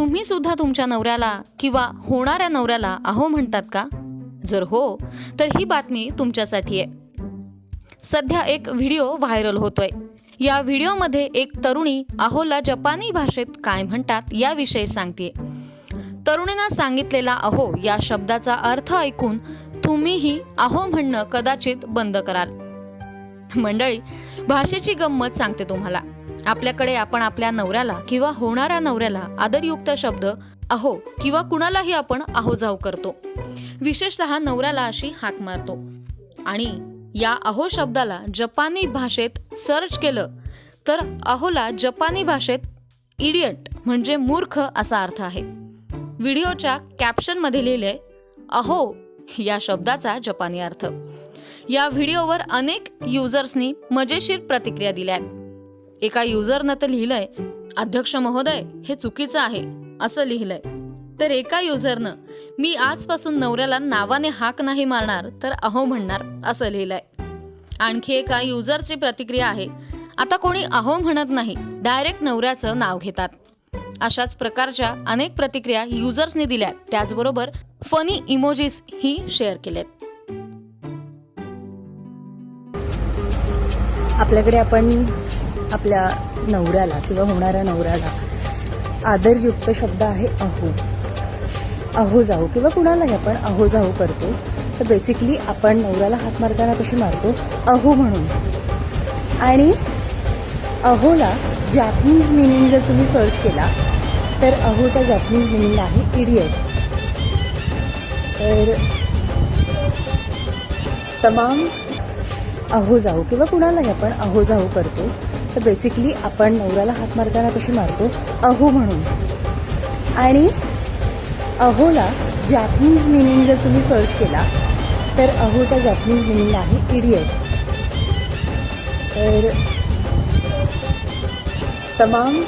तुम्ही सुद्धा तुमच्या नवऱ्याला किंवा होणाऱ्या नवऱ्याला अहो म्हणतात का? जर हो तर ही बातमी तुमच्यासाठी आहे. सध्या एक व्हिडिओ व्हायरल होतोय. या व्हिडिओमध्ये एक तरुणी अहोला जपानी भाषेत काय म्हणतात याविषयी सांगते. तरुणीनं सांगितलेला अहो या शब्दाचा अर्थ ऐकून तुम्हीही अहो म्हणणं कदाचित बंद कराल. मंडळी भाषेची गंमत सांगते तुम्हाला. आपल्याकडे आपण आपल्या नवऱ्याला किंवा होणाऱ्या नवऱ्याला आदरयुक्त शब्द अहो किंवा कुणालाही आपण अहो करतो. विशेषतः नवऱ्याला अशी हाक मारतो. आणि या अहो शब्दाला जपानी भाषेत सर्च केलं तर अहोला जपानी भाषेत इडियट म्हणजे मूर्ख असा अर्थ आहे. व्हिडिओच्या कॅप्शनमध्ये लिहिले अहो या शब्दाचा जपानी अर्थ. या व्हिडिओवर अनेक युजर्सनी मजेशीर प्रतिक्रिया दिल्या आहेत. एका युजरनं तर लिहिलंय अध्यक्ष महोदय हे चुकीचं आहे असं लिहिलंय. तर एका युजरनं मी आजपासून नवऱ्याला नावाने हाक नाही मारणार तर अहो म्हणणार असं लिहिलंय. आणखी एका युजरची प्रतिक्रिया आहे आता कोणी अहो म्हणत नाही डायरेक्ट नवऱ्याचं नाव घेतात. अशाच प्रकारच्या अनेक प्रतिक्रिया युजर्सनी दिल्या त्याचबरोबर फनी इमोजीस ही शेअर केलेत. आपल्याकडे आपण आपल्या नवऱ्याला किंवा होणाऱ्या नवऱ्याला आदरयुक्त शब्द आहे अहो. अहो जाऊ किंवा कुणालाही आपण अहो जाऊ करतो तर बेसिकली आपण नवऱ्याला हात मारताना कशी मारतो? अहो म्हणून. आणि अहोला जॅपनीज मिनिंग जर तुम्ही सर्च केला तर अहोचा जॅपनीज मिनिंग आहे इडियट तर तमाम अहो जाऊ किंवा कुणालाही आपण अहो जाऊ करतो तर बेसिकली आपण नवऱ्याला हात मारताना कशी मारतो? अहो म्हणून. आणि अहोला जॅपनीज मिनिंग जर तुम्ही सर्च केला तर अहोचा जॅपनीज मिनिंग आहे इडियट तर तमाम